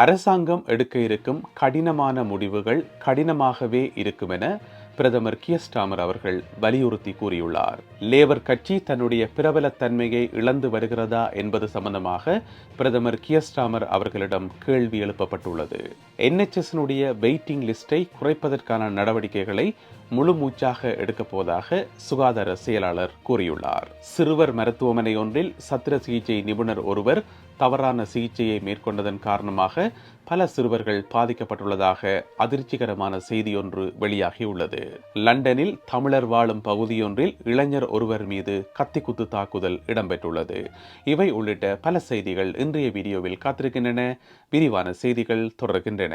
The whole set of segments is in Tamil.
அரசாங்கம் எடுக்க இருக்கும் கடினமான முடிவுகள் கடினமாகவே இருக்கும் என பிரதமர் கியஸ்டாமர் அவர்கள் வலியுறுத்தி கூறியுள்ளார். லேபர் கட்சி தன்னுடைய பிரபலத்தன்மையை இழந்து வருகிறதா என்பது சம்பந்தமாக பிரதமர் கியஸ்டாமர் அவர்களிடம் கேள்வி எழுப்பப்பட்டுள்ளது. என்எச்எஸ்னுடைய வெயிட்டிங் லிஸ்டை குறைப்பதற்கான நடவடிக்கைகளை முழு மூச்சாக எடுக்கப் போவதாக சுகாதார செயலாளர் கூறியுள்ளார். சிறுவர் மருத்துவமனை ஒன்றில் சத்திர சிகிச்சை நிபுணர் ஒருவர் தவறான சிகிச்சையை மேற்கொண்டதன் காரணமாக பல சிறுவர்கள் பாதிக்கப்பட்டுள்ளதாக அதிர்ச்சிகரமான செய்தியொன்று வெளியாகியுள்ளது. லண்டனில் தமிழர் வாழும் பகுதியொன்றில் இளைஞர் ஒருவர் மீது கத்திக்குத்து தாக்குதல் இடம்பெற்றுள்ளது. இவை உள்ளிட்ட பல செய்திகள் இன்றைய வீடியோவில் காத்திருக்கின்றன. விரிவான செய்திகள் தொடர்கின்றன.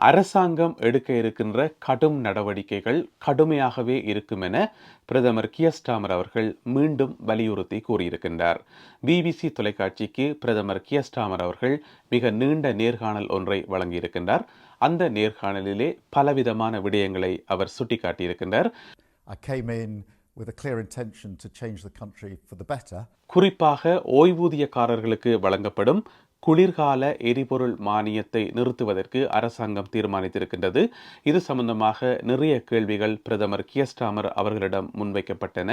அரசாங்கம் எடுக்க இருக்கின்ற கடும் நடவடிக்கைகள் கடுமையாகவே இருக்கும் என பிரதமர் கியஸ்டாமர் அவர்கள் மீண்டும் வலியுறுத்தி கூறியிருக்கின்றார். பிபிசி தொலைக்காட்சிக்கு பிரதமர் கியஸ்டாமர் அவர்கள் மிக நீண்ட நேர்காணல் ஒன்றை வழங்கியிருக்கின்றார். அந்த நேர்காணலிலே பலவிதமான விடயங்களை அவர் சுட்டிக்காட்டியிருக்கின்றார். With a clear intention to change the country for the better. குறிப்பாக ஓய்வூதியக்காரர்களுக்கு வழங்கப்படும் குளிர்கால எரிபொருள் மானியத்தை நிறுத்துவதற்கு அரசாங்கம் தீர்மானித்திருக்கின்றது. இது சம்பந்தமாக நிறைய கேள்விகள் பிரதமர் கியஸ்டாமர் அவர்களிடம் முன்வைக்கப்பட்டன.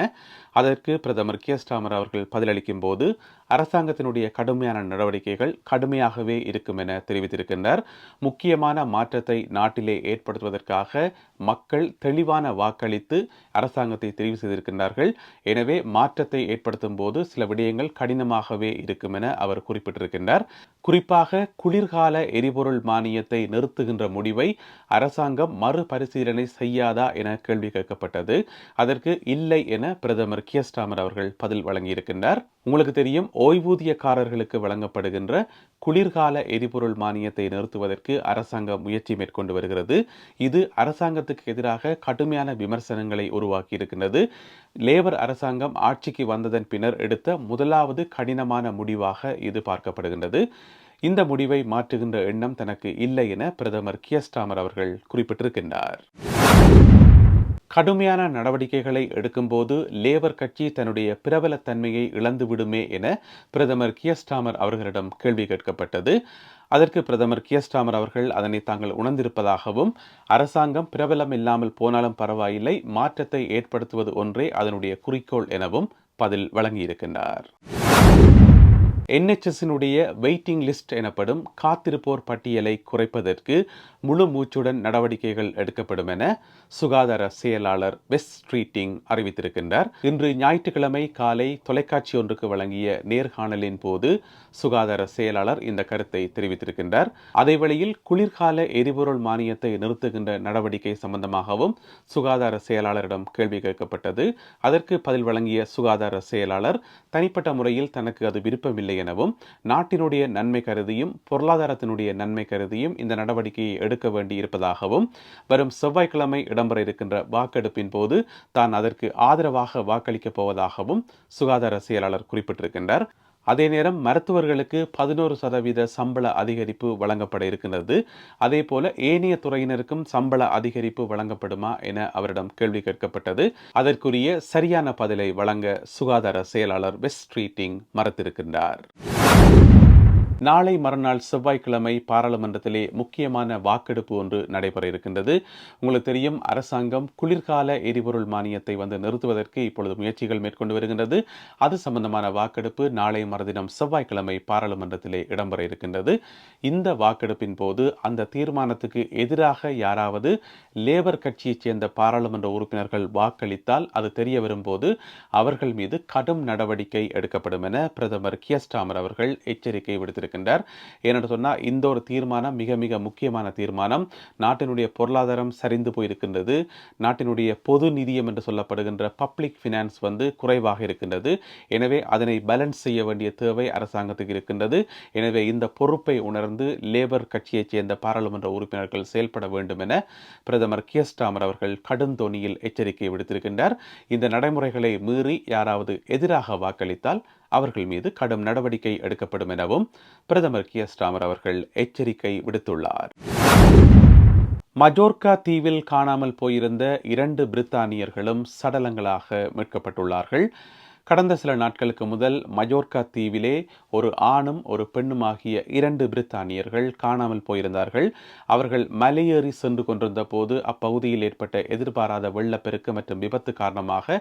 அதற்கு பிரதமர் கியஸ்டாமர் அவர்கள் பதிலளிக்கும் போது அரசாங்கத்தினுடைய கடுமையான நடவடிக்கைகள் கடுமையாகவே இருக்கும் என தெரிவித்திருக்கின்றார். முக்கியமான மாற்றத்தை நாட்டிலே ஏற்படுத்துவதற்காக மக்கள் தெளிவான வாக்களித்து அரசாங்கத்தை தெரிவு செய்திருக்கின்றார்கள். எனவே மாற்றத்தை ஏற்படுத்தும் போது சில விடயங்கள் கடினமாகவே இருக்கும் என அவர் குறிப்பிட்டிருக்கின்றார். குறிப்பாக குளிர்கால எரிபொருள் மானியத்தை நிறுத்துகின்ற முடிவை அரசாங்கம் மறுபரிசீலனை செய்யாதா என கேள்வி கேட்கப்பட்டது. அதற்கு இல்லை என பிரதமர் கியஸ்டாமர் அவர்கள் பதில் வழங்கியிருக்கின்றார். உங்களுக்கு தெரியும் ஓய்வூதியக்காரர்களுக்கு வழங்கப்படுகின்ற குளிர்கால எரிபொருள் மானியத்தை நிறுத்துவதற்கு அரசாங்கம் முயற்சி மேற்கொண்டு வருகிறது. இது அரசாங்க அரசாங்கத்துக்கு எதிராக கடுமையான விமர்சனங்களை உருவாக்கி இருக்கின்றது லேபர் அரசாங்கம் ஆட்சிக்கு வந்ததன் பின்னர் எடுத்த முதலாவது கடினமான முடிவாக இது பார்க்கப்படுகின்றது. இந்த முடிவை மாற்றுகின்ற எண்ணம் தனக்கு இல்லை என பிரதமர் கியஸ்டாமர் அவர்கள் குறிப்பிட்டிருக்கின்றார். கடுமையான நடவடிக்கைகளை எடுக்கும்போது லேபர் கட்சி தன்னுடைய பிரபலத்தன்மையை இழந்துவிடுமே என பிரதமர் கியஸ்டாமர் அவர்களிடம் கேள்வி கேட்கப்பட்டது. அதற்கு பிரதமர் கியஸ்டாமர் அவர்கள் அதனை தாங்கள் உணர்ந்திருப்பதாகவும் அரசாங்கம் பிரபலம் இல்லாமல் போனாலும் பரவாயில்லை மாற்றத்தை ஏற்படுத்துவது ஒன்றே அதனுடைய குறிக்கோள் எனவும் பதில் வழங்கியிருக்கின்றார். என்ஹெச்எஸினுடைய வெயிட்டிங் லிஸ்ட் எனப்படும் காத்திருப்போர் பட்டியலை குறைப்பதற்கு முழு மூச்சுடன் நடவடிக்கைகள் எடுக்கப்படும் என சுகாதார செயலாளர் வெஸ்ட் ஸ்ட்ரீட்டிங் அறிவித்திருக்கின்றார். இன்று ஞாயிற்றுக்கிழமை காலை தொலைக்காட்சி ஒன்றுக்கு வழங்கிய நேர்காணலின் போது சுகாதார செயலாளர் இந்த கருத்தை தெரிவித்திருக்கின்றார். அதேவேளையில் குளிர்கால எரிபொருள் மானியத்தை நிறுத்துகின்ற நடவடிக்கை சம்பந்தமாகவும் சுகாதார செயலாளரிடம் கேள்வி கேட்கப்பட்டது. அதற்கு பதில் வழங்கிய சுகாதார செயலாளர் தனிப்பட்ட முறையில் தனக்கு அது விருப்பமில்லை எனவும் நாட்டினுடைய நன்மை கருதியும் பொருளாதாரத்தினுடைய நன்மை கருதியும் இந்த நடவடிக்கையை எடு எடுக்க வேண்டி இருப்பதாகவும் வரும் செவ்வாய்க்கிழமை இடம்பெற இருக்கின்ற வாக்கெடுப்பின் போது தான் அதற்கு ஆதரவாக வாக்களிக்கப் போவதாகவும் சுகாதார செயலாளர் குறிப்பிட்டிருக்கின்றார். அதே நேரம் மருத்துவர்களுக்கு பதினோரு சதவீத சம்பள அதிகரிப்பு வழங்கப்பட இருக்கின்றது. அதே போல ஏனைய துறையினருக்கும் சம்பள அதிகரிப்பு வழங்கப்படுமா என அவரிடம் கேள்வி கேட்கப்பட்டது. அதற்குரிய சரியான பதிலை வழங்க சுகாதார செயலாளர் வெஸ்ட் ட்ரீட்டிங் மறுத்திருக்கின்றார். நாளை மறுநாள் செவ்வாய்க்கிழமை பாராளுமன்றத்திலே முக்கியமான வாக்கெடுப்பு ஒன்று நடைபெற இருக்கின்றது உங்களுக்கு தெரியும் அரசாங்கம் குளிர்கால எரிபொருள் மானியத்தை வந்து நிறுத்துவதற்கு இப்பொழுது முயற்சிகள் மேற்கொண்டு வருகின்றது. அது சம்பந்தமான வாக்கெடுப்பு நாளை மறுதினம் செவ்வாய்க்கிழமை பாராளுமன்றத்திலே இடம்பெற இருக்கின்றது இந்த வாக்கெடுப்பின் போது அந்த தீர்மானத்துக்கு எதிராக யாராவது லேபர் கட்சியைச் சேர்ந்த பாராளுமன்ற உறுப்பினர்கள் வாக்களித்தால் அது தெரிய வரும்போது அவர்கள் மீது கடும் நடவடிக்கை எடுக்கப்படும் என பிரதமர் கியஸ்டாமர் அவர்கள் எச்சரிக்கை விடுத்திருக்கிறார். இருக்கின்றார் ஏனென்று சொன்னால் இந்த ஒரு தீர்மானம் மிக மிக முக்கியமான தீர்மானம். நாட்டினுடைய பொருளாதாரம் சரிந்து போயிருக்கின்றது. நாட்டினுடைய பொது நிதியம் என்று சொல்லப்படுகின்ற பப்ளிக் ஃபினான்ஸ் வந்து குறைவாக இருக்கின்றது. எனவே அதனை பேலன்ஸ் செய்ய வேண்டிய தேவை அரசாங்கத்துக்கு இருக்கின்றது. எனவே இந்த பொறுப்பை உணர்ந்து லேபர் கட்சியைச் சேர்ந்த பாராளுமன்ற உறுப்பினர்கள் செயல்பட வேண்டும் என பிரதமர் கியஸ்டாமர் அவர்கள் கடும் தோனியில் எச்சரிக்கை விடுத்திருக்கின்றார். இந்த நடைமுறைகளை மீறி யாராவது எதிராக வாக்களித்தால் அவர்கள் மீது கடும் நடவடிக்கை எடுக்கப்படும் எனவும் பிரதமர் கியஸ்டாமர் அவர்கள் எச்சரிக்கை விடுத்துள்ளார். மஜோர்கா தீவில் காணாமல் போயிருந்த இரண்டு பிரித்தானியர்களும் சடலங்களாக மீட்கப்பட்டுள்ளார்கள். கடந்த சில நாட்களுக்கு முதல் மஜோர்கா தீவிலே ஒரு ஆணும் ஒரு பெண்ணுமாகிய இரண்டு பிரித்தானியர்கள் காணாமல் போயிருந்தார்கள். அவர்கள் மலையேறி சென்று கொண்டிருந்த போது அப்பகுதியில் ஏற்பட்ட எதிர்பாராத வெள்ளப்பெருக்கு மற்றும் விபத்து காரணமாக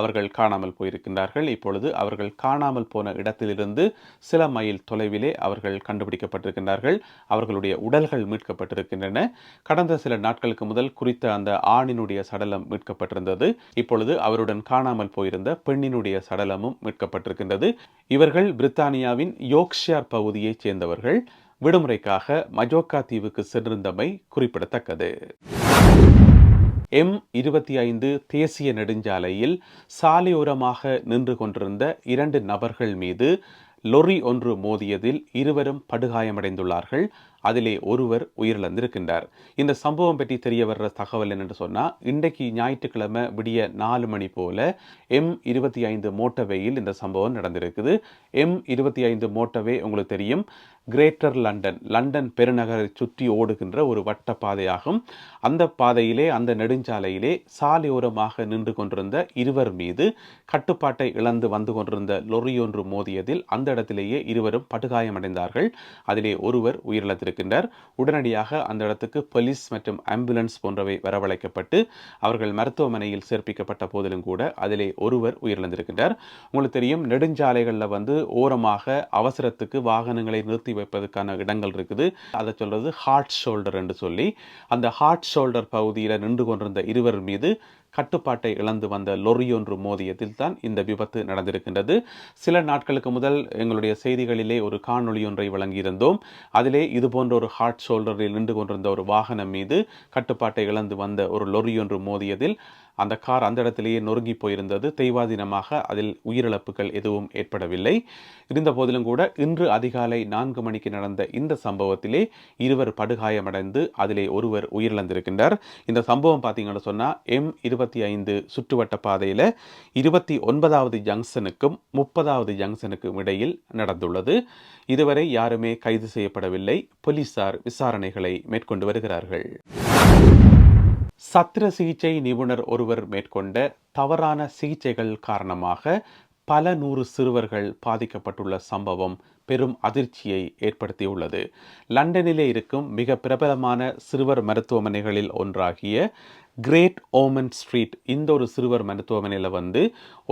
அவர்கள் காணாமல் போயிருக்கின்றார்கள். இப்பொழுது அவர்கள் காணாமல் போன இடத்திலிருந்து சில மைல் தொலைவிலே அவர்கள் கண்டுபிடிக்கப்பட்டிருக்கின்றார்கள். அவர்களுடைய உடல்கள் மீட்கப்பட்டிருக்கின்றன. கடந்த சில நாட்களுக்கு முதல் குறித்த அந்த ஆணினுடைய சடலம் மீட்கப்பட்டிருந்தது. இப்பொழுது அவருடன் காணாமல் போயிருந்த பெண்ணினுடைய சடலமும் மீட்கப்பட்டிருக்கின்றது. இவர்கள் பிரித்தானியாவின் யோக்ஷியார் பகுதியைச் சேர்ந்தவர்கள். விடுமுறைக்காக மஜோக்கா தீவுக்கு சென்றிருந்தமை குறிப்பிடத்தக்கது. எம் இருபத்தி ஐந்து தேசிய நெடுஞ்சாலையில் சாலையோரமாக நின்று கொண்டிருந்த இரண்டு நபர்கள் மீது லொரி ஒன்று மோதியதில் இருவரும் படுகாயமடைந்துள்ளார்கள். அதிலே ஒருவர் உயிரிழந்திருக்கின்றார். இந்த சம்பவம் பற்றி தெரிய வர்ற தகவல் என்னென்று சொன்னால் இன்றைக்கு ஞாயிற்றுக்கிழமை விடிய நாலு மணி போல எம் இருபத்தி ஐந்து மோட்டவேயில் இந்த சம்பவம் நடந்திருக்குது. எம் இருபத்தி ஐந்து மோட்டவே உங்களுக்கு தெரியும். கிரேட்டர் லண்டன் லண்டன் பெருநகரை சுற்றி ஓடுகின்ற ஒரு வட்ட பாதையாகும் அந்த பாதையிலே அந்த நெடுஞ்சாலையிலே சாலையோரமாக நின்று கொண்டிருந்த இருவர் மீது கட்டுப்பாட்டை இழந்து வந்து கொண்டிருந்த லொரியொன்று மோதியதில் அந்த இடத்திலேயே இருவரும் படுகாயமடைந்தார்கள். அதிலே ஒருவர் உயிரிழந்திருக்கின்றார் உடனடியாக அந்த இடத்துக்கு போலீஸ் மற்றும் ஆம்புலன்ஸ் போன்றவை வரவழைக்கப்பட்டு அவர்கள் மருத்துவமனையில் சேர்ப்பிக்கப்பட்ட போதிலும் கூட அதிலே ஒருவர் உயிரிழந்திருக்கின்றார். உங்களுக்கு தெரியும் நெடுஞ்சாலைகளில் வந்து ஓரமாக அவசரத்துக்கு வாகனங்களை நிறுத்தி வைப்பதற்கான இடங்கள் இருக்குது. அதை சொல்றது ஹார்ட் ஷோல்டர் என்று சொல்லி அந்த ஹார்ட் ஷோல்டர் பகுதியில் நின்று கொண்டிருந்த இருவர் மீது கட்டுப்பாட்டை இழந்து வந்த லொரி ஒன்று மோதியதில் தான் இந்த விபத்து நடந்திருக்கின்றது. சில நாட்களுக்கு முதல் எங்களுடைய செய்திகளிலே ஒரு காணொளி ஒன்றை வழங்கியிருந்தோம். அதிலே இதுபோன்ற ஒரு ஹார்ட் ஷோல்டரில் நின்று கொண்டிருந்த ஒரு வாகனம் மீது கட்டுப்பாட்டை இழந்து வந்த ஒரு லொரி ஒன்று மோதியதில் அந்த கார் அந்த இடத்திலேயே நொறுங்கி போயிருந்தது. தெய்வாதீனமாக அதில் உயிரிழப்புகள் எதுவும் ஏற்படவில்லை. இருந்த போதிலும் கூட இன்று அதிகாலை நான்கு மணிக்கு நடந்த இந்த சம்பவத்திலே இருவர் படுகாயமடைந்து அதிலே ஒருவர் உயிரிழந்திருக்கின்றார். இந்த சம்பவம் பார்த்தீங்கன்னு சொன்னால் எம் இருபத்தி ஐந்து சுற்றுவட்ட பாதையில் இருபத்தி ஒன்பதாவது ஜங்ஷனுக்கும் முப்பதாவது ஜங்ஷனுக்கும் இடையில் நடந்துள்ளது. இதுவரை யாருமே கைது செய்யப்படவில்லை. போலீசார் விசாரணைகளை மேற்கொண்டு வருகிறார்கள். சத்திர சிகிச்சை நிபுணர் ஒருவர் மேற்கொண்ட தவறான சிகிச்சைகள் காரணமாக பல நூறு சிறுவர்கள் பாதிக்கப்பட்டுள்ள சம்பவம் பெரும் அதிர்ச்சியை ஏற்படுத்தியுள்ளது. லண்டனிலே இருக்கும் மிக பிரபலமான சிறுவர் மருத்துவமனைகளில் ஒன்றாகிய கிரேட் ஓமன் ஸ்ட்ரீட் இந்த ஒரு சிறுவர் மருத்துவமனையில் வந்து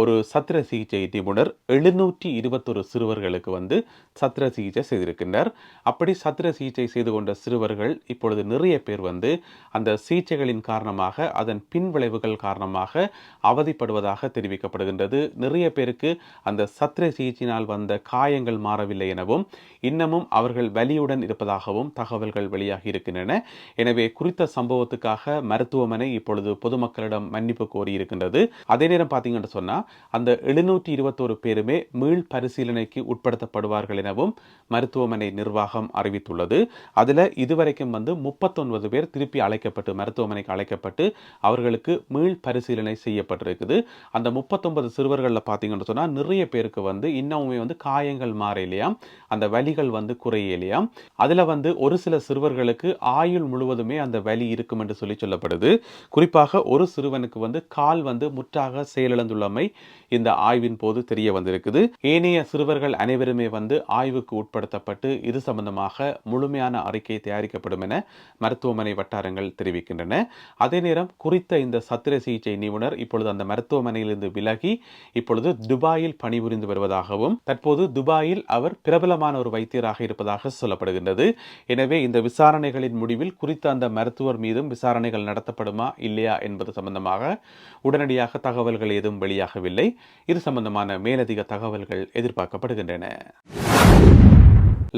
ஒரு சத்திர சிகிச்சை நிபுணர் எழுநூற்றி இருபத்தொரு சிறுவர்களுக்கு வந்து சத்திர சிகிச்சை செய்திருக்கின்றார். அப்படி சத்திர சிகிச்சை செய்து கொண்ட சிறுவர்கள் இப்பொழுது நிறைய பேர் வந்து அந்த சிகிச்சைகளின் காரணமாக அதன் பின்விளைவுகள் காரணமாக அவதிப்படுவதாக தெரிவிக்கப்படுகின்றது. நிறைய பேருக்கு அந்த சத்திர சிகிச்சையினால் வந்த காயங்கள் மாறவில்லை எனவும் இன்னமும் அவர்கள் வலியுடன் இருப்பதாகவும் தகவல்கள் வெளியாகி இருக்கின்றன. எனவே குறித்த சம்பவத்துக்காக மருத்துவமனை இப்பொழுது பொதுமக்களிடம் மன்னிப்பு கோரி இருக்கின்றது அதே நேரம் பார்த்தீங்கன்னு சொன்னால் அந்த எழுநூற்றி இருபத்தோரு பேருமே மீள் பரிசீலனைக்கு உட்படுத்தப்படுவார்கள் எனவும் மருத்துவமனை நிர்வாகம் அறிவித்துள்ளது. அதில் இதுவரைக்கும் வந்து முப்பத்தொன்பது பேர் திருப்பி அழைக்கப்பட்டு மருத்துவமனைக்கு அழைக்கப்பட்டு அவர்களுக்கு மீள் பரிசீலனை செய்யப்பட்டிருக்குது. அந்த முப்பத்தொன்பது சிறுவர்களில் பார்த்தீங்கன்னு சொன்னால் நிறைய பேருக்கு வந்து இன்னமுமே வந்து காயங்கள் மாறையிலையாம் அந்த வலிகள் வந்து குறையலையாம் அதில் வந்து ஒரு சில சிறுவர்களுக்கு ஆயுள் முழுவதுமே அந்த வலி இருக்கும் என்று சொல்லி சொல்லப்படுது. குறிப்பாக ஒரு சிறுவனுக்கு வந்து கால் வந்து முற்றாக செயலிழந்துள்ளமை இந்த ஆய்வின் போது தெரிய வந்திருக்குது. ஏனைய சிறுவர்கள் அனைவருமே வந்து ஆய்வுக்கு உட்படுத்தப்பட்டு இது சம்பந்தமாக முழுமையான அறிக்கை தயாரிக்கப்படும் என மருத்துவமனை வட்டாரங்கள் தெரிவிக்கின்றன. அதே நேரம் குறித்த இந்த சத்திர சிகிச்சை நிபுணர் இப்பொழுது அந்த மருத்துவமனையிலிருந்து விலகி இப்பொழுது துபாயில் பணிபுரிந்து வருவதாகவும் தற்போது துபாயில் அவர் பிரபலமான ஒரு வைத்தியராக இருப்பதாக சொல்லப்படுகின்றது. எனவே இந்த விசாரணைகளின் முடிவில் குறித்த அந்த மருத்துவர் மீதும் விசாரணைகள் நடத்தப்படுமா இல்லையா என்பது சம்பந்தமாக உடனடியாக தகவல்கள் எதுவும் வெளியாகவில்லை. இது சம்பந்தமான மேலதிக தகவல்கள் எதிர்பார்க்கப்படுகின்றன.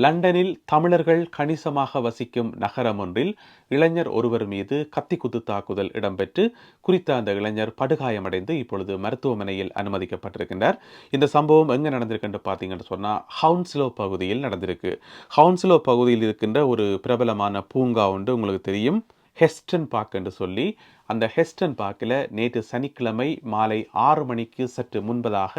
லண்டனில் தமிழர்கள் கணிசமாக வசிக்கும் நகரம் ஒன்றில் இளைஞர் ஒருவர் மீது கத்திக்குத்து தாக்குதல் இடம்பெற்று குறித்த அந்த இளைஞர் படுகாயமடைந்து இப்பொழுது மருத்துவமனையில் அனுமதிக்கப்பட்டிருக்கின்றார். இந்த சம்பவம் எங்கே நடந்திருக்குன்னு பார்த்தீங்கன்னு சொன்னால் ஹவுன்ஸ்லோ பகுதியில் நடந்திருக்கு. ஹவுன்ஸ்லோ பகுதியில் இருக்கின்ற ஒரு பிரபலமான பூங்கா ஒன்று உங்களுக்கு தெரியும். ஹெஸ்டன் பார்க் என்று சொல்லி அந்த ஹெஸ்டன் பார்க்கில் நேற்று சனிக்கிழமை மாலை ஆறு மணிக்கு சற்று முன்பதாக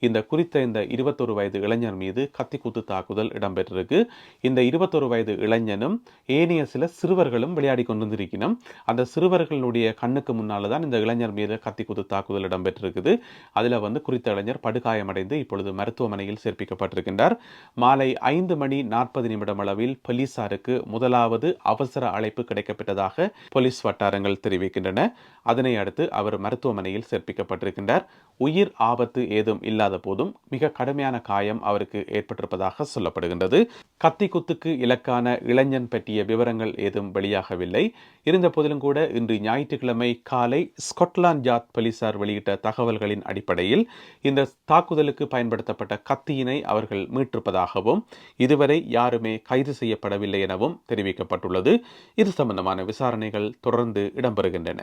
இந்த குறித்த இந்த இருபத்தொரு வயது இளைஞர் மீது கத்திக்குத்து தாக்குதல் இடம்பெற்றிருக்கு. இந்த இருபத்தொரு வயது இளைஞனும் ஏனைய சில சிறுவர்களும் விளையாடி கொண்டிருந்திருக்கணும் அந்த சிறுவர்களுடைய கண்ணுக்கு முன்னால் தான் இந்த இளைஞர் மீது கத்திக்குத்து தாக்குதல் இடம்பெற்றிருக்குது. அதில் வந்து குறித்த இளைஞர் படுகாயமடைந்து இப்பொழுது மருத்துவமனையில் சேர்ப்பிக்கப்பட்டிருக்கின்றார். மாலை ஐந்து மணி நாற்பது நிமிடம் அளவில் போலீசாருக்கு முதலாவது அவசர அழைப்பு கிடைக்கப்பட்டதாக போலீஸ் வட்டாரங்கள் தெரிவிக்கின்றன. அதனை அடுத்து அவர் மருத்துவமனையில் சேர்ப்பிக்கப்பட்டிருக்கின்றார். உயிர் ஆபத்து ஏதும் இல்லாத இல்லாத போதும் மிக கடுமையான காயம் அவருக்கு ஏற்பட்டிருப்பதாக சொல்லப்படுகின்றது. கத்தி குத்துக்கு இலக்கான இளைஞன் பற்றிய விவரங்கள் ஏதும் வெளியாகவில்லை. இருந்த போதிலும் கூட இன்று ஞாயிற்றுக்கிழமை காலை ஸ்கொட்லாந்து யார்ட் போலீசார் வெளியிட்ட தகவல்களின் அடிப்படையில் இந்த தாக்குதலுக்கு பயன்படுத்தப்பட்ட கத்தியினை அவர்கள் மீட்டிருப்பதாகவும் இதுவரை யாருமே கைது செய்யப்படவில்லை எனவும் தெரிவிக்கப்பட்டுள்ளது. இது சம்பந்தமான விசாரணைகள் தொடர்ந்து இடம்பெறுகின்றன.